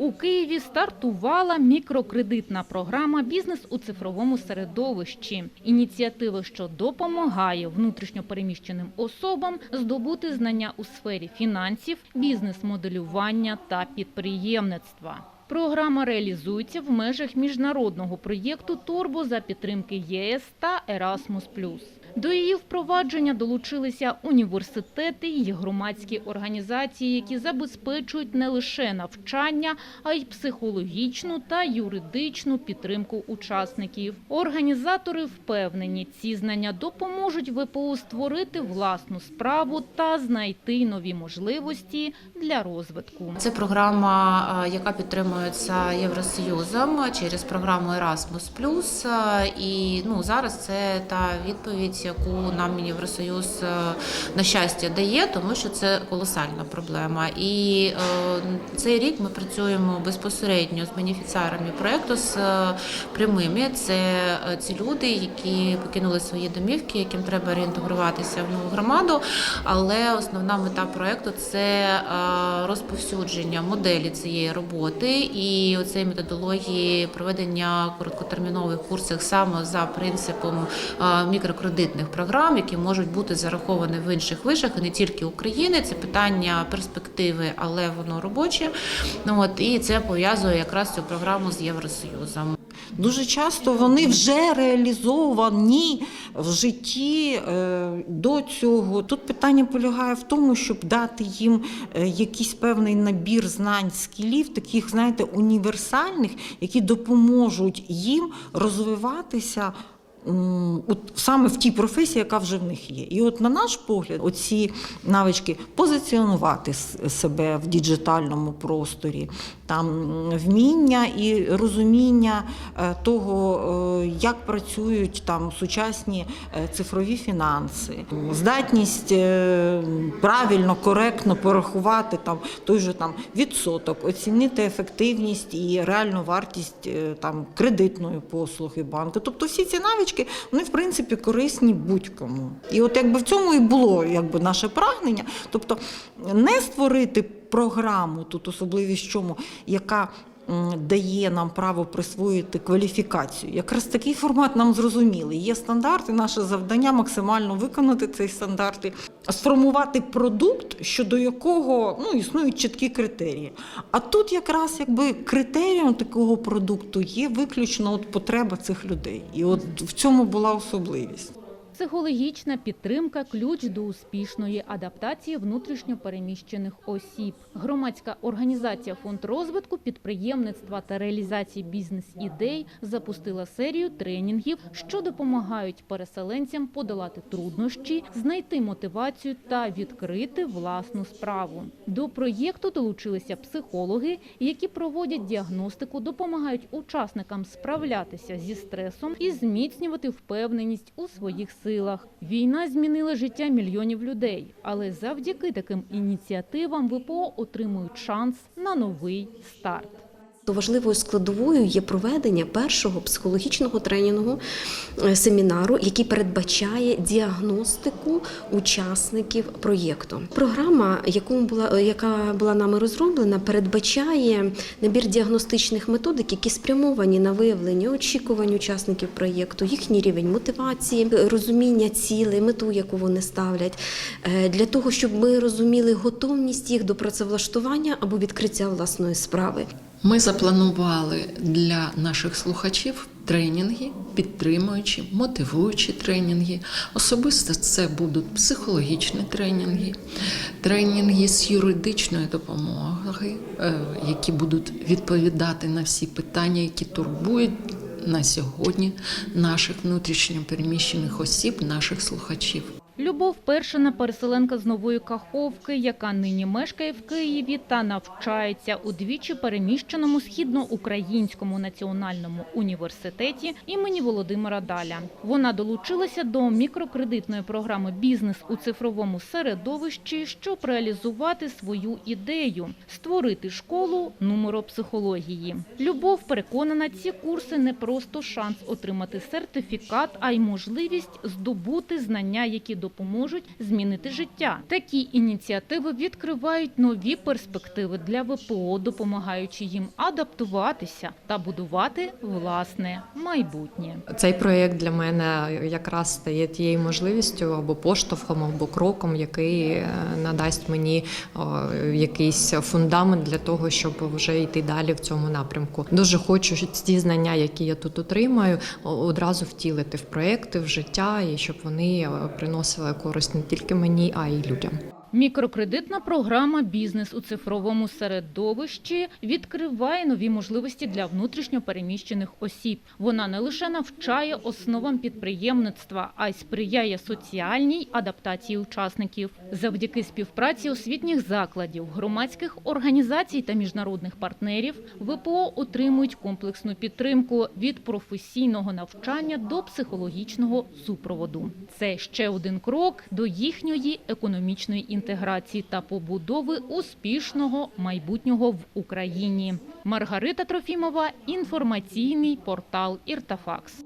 У Києві стартувала мікрокредитна програма Бізнес у цифровому середовищі. Ініціатива, що допомагає внутрішньопереміщеним особам здобути знання у сфері фінансів, бізнес-моделювання та підприємництва. Програма реалізується в межах міжнародного проєкту Торбо за підтримки ЄС та Erasmus+. До її впровадження долучилися університети й громадські організації, які забезпечують не лише навчання, а й психологічну та юридичну підтримку учасників. Організатори впевнені, ці знання допоможуть ВПО створити власну справу та знайти нові можливості для розвитку. Це програма, е, яка підтримується Євросоюзом через програму Erasmus+. Е, І ну зараз це та відповідь, яку нам Євросоюз е, на щастя дає, тому що це колосальна проблема. І е, цей рік ми працюємо безпосередньо з бенефіціарами проекту з е, прямими. Це ці люди, які покинули свої домівки, яким треба реінтегруватися в нову громаду. Але основна мета проекту це розповсюдження моделі цієї роботи і оцеї методології проведення короткотермінових курсів саме за принципом е, мікрокредитних програм, які можуть бути зараховані в інших вишах, і не тільки України. Це питання перспективи, але воно робоче. Ну от і це пов'язує якраз цю програму з Євросоюзом. Дуже часто вони вже реалізовані в житті е, до цього. Тут питання полягає в тому, щоб дати їм е, якийсь певний набір знань, скілів, таких, знаєте, універсальних, які допоможуть їм розвиватися. От саме в тій професії, яка вже в них є. І от на наш погляд, оці навички позиціонувати себе в діджитальному просторі, там вміння і розуміння е, того, е, як працюють там сучасні е, цифрові фінанси, здатність правильно, коректно порахувати там той же там відсоток, оцінити ефективність і реальну вартість там кредитної послуги банку. Тобто всі ці навички вони в принципі корисні будь-кому. І от якби в цьому і було якби наше прагнення, тобто не створити програму тут особливість чому, яка дає нам право присвоїти кваліфікацію. Якраз такий формат нам зрозумілий. Є стандарти, наше завдання максимально виконати цей стандарт, і сформувати продукт, щодо якого ну, існують чіткі критерії. А тут якраз якби критерієм такого продукту є виключно от потреба цих людей. І от в цьому була особливість. Психологічна підтримка ключ до успішної адаптації внутрішньопереміщених осіб. Громадська організація Фонд розвитку підприємництва та реалізації бізнес-ідей запустила серію тренінгів, що допомагають переселенцям подолати труднощі, знайти мотивацію та відкрити власну справу. До проєкту долучилися психологи, які проводять діагностику, допомагають учасникам справлятися зі стресом і зміцнювати впевненість у своїх силах. Війна змінила життя мільйонів людей, але завдяки таким ініціативам ВПО отримують шанс на новий старт. То важливою складовою є проведення першого психологічного тренінгу е, семінару, який передбачає діагностику учасників проєкту. Програма, яку була яка була нами розроблена, передбачає набір діагностичних методик, які спрямовані на виявлення очікувань учасників проєкту, їхній рівень мотивації, розуміння цілей, мету, яку вони ставлять, е, для того, щоб ми розуміли готовність їх до працевлаштування або відкриття власної справи. Ми запланували для наших слухачів тренінги, підтримуючі, мотивуючі тренінги. Особисто це будуть психологічні тренінги, тренінги з юридичної допомоги, е, які будуть відповідати на всі питання, які турбують на сьогодні наших внутрішньопереміщених осіб, наших слухачів. Любов Першина – переселенка з Нової Каховки, яка нині мешкає в Києві та навчається у двічі переміщеному Східноукраїнському національному університеті імені Володимира Даля. Вона долучилася до мікрокредитної програми «Бізнес у цифровому середовищі», щоб реалізувати свою ідею – створити школу нумеропсихології. Любов переконана, ці курси не просто шанс отримати сертифікат, а й можливість здобути знання, які допоможуть допоможуть змінити життя. Такі ініціативи відкривають нові перспективи для ВПО, допомагаючи їм адаптуватися та будувати власне майбутнє. Цей проєкт для мене якраз стає тією можливістю або поштовхом, або кроком, який е, надасть мені якийсь фундамент для того, щоб вже йти далі в цьому напрямку. Дуже хочу ті знання, які я тут отримаю, одразу втілити в проєкти, в життя, і щоб вони е, приносили користь не тільки мені, а й людям. Мікрокредитна програма Бізнес у цифровому середовищі відкриває нові можливості для внутрішньо переміщених осіб. Вона не лише навчає основам підприємництва, а й сприяє соціальній адаптації учасників. Завдяки співпраці освітніх закладів, громадських організацій та міжнародних партнерів ВПО отримують комплексну підтримку від професійного навчання до психологічного супроводу. Це ще один крок до їхньої економічної інтеграції та побудови успішного майбутнього в Україні. Маргарита Трофімова, інформаційний портал Іртафакс.